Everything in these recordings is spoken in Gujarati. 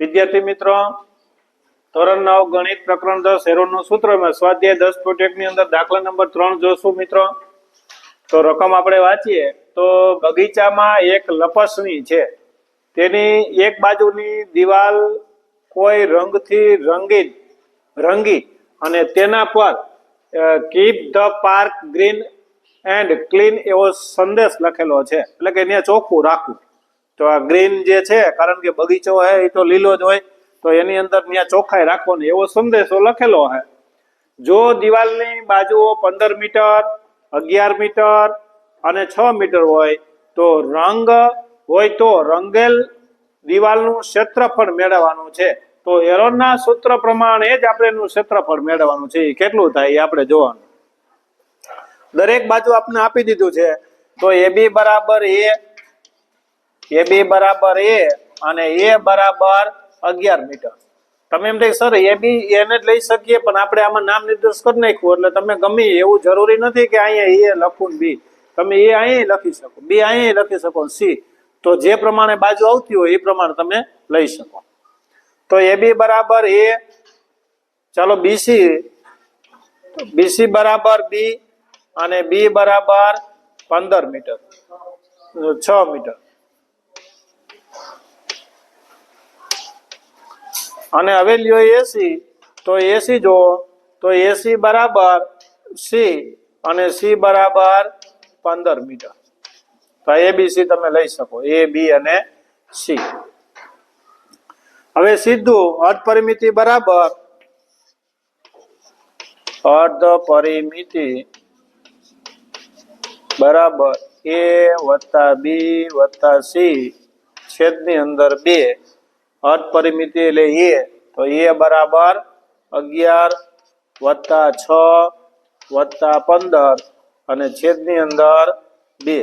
વિદ્યાર્થી મિત્રો. ધોરણ નવ ગણિત પ્રકરણ દસ એરોનું સૂત્રમાં સ્વાધ્યાય દસ પ્રોજેક્ટની અંદર દાખલા નંબર ત્રણ જોશું મિત્રો. તો રકમ આપણે વાંચીએ. તો બગીચામાં એક લપસણી છે. તેની એક બાજુની દિવાલ કોઈ રંગથી રંગીન, રંગી અને તેના પર keep the park green and clean એવો સંદેશ લખેલો છે. એટલે કે એને ચોખ્ખું રાખવું. તો આ ગ્રીન જે છે, કારણ કે બગીચો હે એ તો લીલો જ હોય, તો એની અંદર ત્યાં ચોખ્ખાઈ રાખવાની. એવો સંદેશો લખેલો હે. જો દિવાલની બાજુઓ પંદર મીટર, અગિયાર મીટર અને છ મીટર હોય, તો રંગ હોય તો રંગેલ દિવાલનું ક્ષેત્રફળ મેળવવાનું છે. તો એરોનના સૂત્ર પ્રમાણે જ આપણે એનું ક્ષેત્રફળ મેળવવાનું છે. એ કેટલું થાય એ આપણે જોવાનું. દરેક બાજુ આપણે આપી દીધું છે. તો એ બી બરાબર એ એ બી બરાબર એ અને એ બરાબર અગિયાર મીટર. તમે એમ થાય, સર, એ બી એને જ લઈ શકીએ, પણ આપણે આમાં નામ નિર્દેશ કરી નાખ્યું, એટલે તમે ગમે એવું જરૂરી નથી કે અહીંયા એ લખવું બી. તમે એ અહીંયા લખી શકો, બી અહીંયા લખી શકો સી. તો જે પ્રમાણે બાજુ આવતી હોય એ પ્રમાણે તમે લઈ શકો. તો એ બી બરાબર એ. ચાલો બીસી બીસી બરાબર બી અને બી બરાબર પંદર મીટર. છ મીટર. અને હવે લ્યો એસી તો એસી જુઓ, તો એસી બરાબર સી અને સી બરાબર પંદર મીટર. તો એ બી સી તમે લઈ શકો એ બી અને સી હવે સીધું અર્ધ પરિમિતિ બરાબર. અર્ધ પરિમિતિ બરાબર એ વત્તા બી વત્તા સી છેદની અંદર બે. અર્ધ પરિમિતિ એટલે એ તો એ બરાબર અગિયાર વત્તા છ વત્તા પંદર અને છેદની અંદર બે.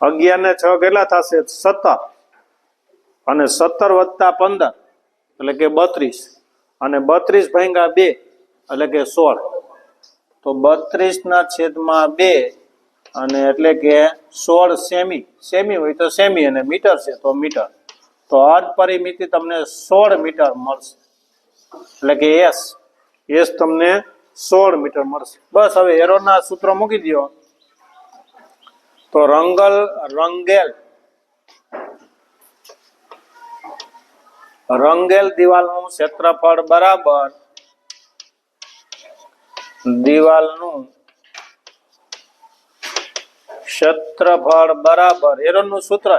અગિયાર ને છ કેટલા થશે? સત્તર. અને સત્તર વત્તા પંદર એટલે કે બત્રીસ. અને બત્રીસ ભાંગા બે એટલે કે સોળ. તો બત્રીસ ના છેદમાં બે અને એટલે કે સોળ સેમી. સેમી હોય તો સેમી અને મીટર છે તો મીટર. તો અર્ધ પરિમિતિ તમને સોળ મીટર મળશે. એટલે કે એસ એસ તમને સોળ મીટર મળશે. બસ હવે એરોના સૂત્ર મૂકી દો તો રંગલ, રંગેલ. રંગેલ દિવાલનું ક્ષેત્રફળ બરાબર દિવાલનું ક્ષેત્રફળ બરાબર. એરોનું સૂત્ર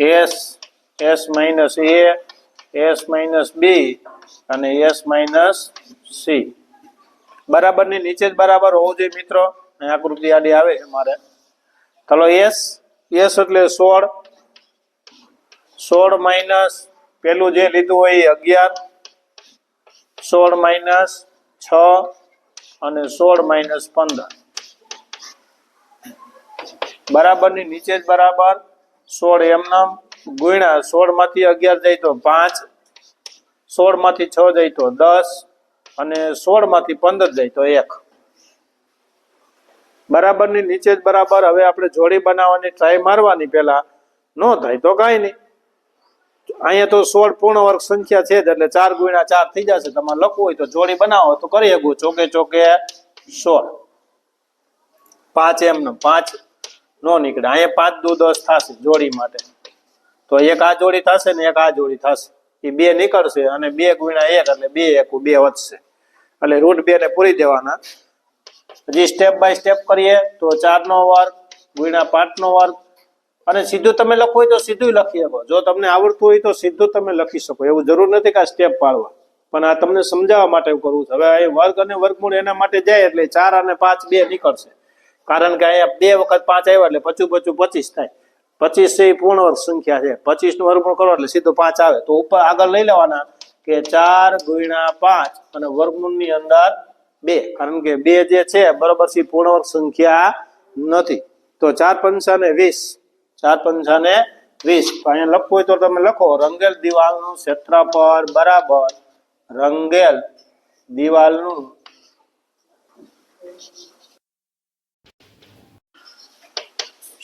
S S minus A, S minus B અને એસ માઇનસ સી. બરાબરની નીચે જ બરાબર હોવું જોઈએ મિત્રો. આકૃતિ આડી આવે છે મારે. ચાલો એસ એસ એટલે સોળ. સોળ માઇનસ પેલું જે લીધું હોય એ અગિયાર. સોળ માઇનસ છ અને સોળ માઇનસ પંદર. બરાબરની નીચે જ બરાબર સોળ એમનામ ગુણ્યા સોળમાંથી અગિયાર જાય તો પાંચ સોળમાંથી છ જાય તો દસ, અને સોળમાંથી પંદર જાય તો એક. બરાબરની નીચે જ બરાબર, હવે આપણે જોડી બનાવવાની ટ્રાય મારવાની પેલા નો થાય તો કઈ નહીં. અહીંયા તો સોળ પૂર્ણ વર્ગ સંખ્યા છે જ, એટલે ચાર ગુણ્યા ચાર થઈ જશે. તમારે લખવું હોય તો જોડી બનાવો, તો કરી શકું. ચોકે ચોકે સોળ. પાંચ એમનો પાંચ નો નીકળે. અહીંયા પાંચ દુ દસ થશે જોડી માટે. તો એક આ જોડી થશે ને એક આ જોડી થશે. એ બે નીકળશે અને બે ગુણ્યા એક એટલે બે એક બે વધશે. એટલે રૂટ બે ને પૂરી દેવાના. હજી સ્ટેપ બાય સ્ટેપ કરીએ તો ચાર નો વર્ગ ગુણ્યા પાંચ નો વર્ગ. અને સીધું તમે હોય તો સીધું લખી શકો. જો તમને આવડતું હોય તો સીધું તમે લખી શકો. એવું જરૂર નથી કે આ સ્ટેપ પાડવા. પણ આ તમને સમજાવવા માટે કરું છે. હવે આ વર્ગ અને વર્ગમૂળ એના માટે જાય એટલે ચાર અને પાંચ બે નીકળશે. કારણ કે અહીંયા બે વખત પાંચ આવ્યા એટલે પચું પચું પચીસ થાય. પચીસ છે એ પૂર્ણ વર્ગ સંખ્યા છે. પચીસનું વર્ગમૂળ કરો એટલે સીધું પાંચ આવે. તો ઉપર આગળ લઈ લેવાના કે ચાર ગુણ્યા પાંચ અને વર્ગમૂળની અંદર બે. કારણ કે બે જે છે, બરોબર છે પૂર્ણ વર્ગ સંખ્યા નથી. તો ચાર પંચાને વીસ. ચાર પંચાને વીસ. તો અહીંયા લખવું હોય તો તમે લખો, રંગેલ દિવાલનું ક્ષેત્રફળ બરાબર રંગેલ દિવાલનું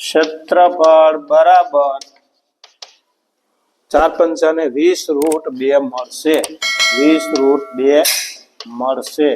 ક્ષેત્રફળ બરાબર ચાર પંચાને વીસ રૂટ બે મળશે. વીસ રૂટ બે મળશે.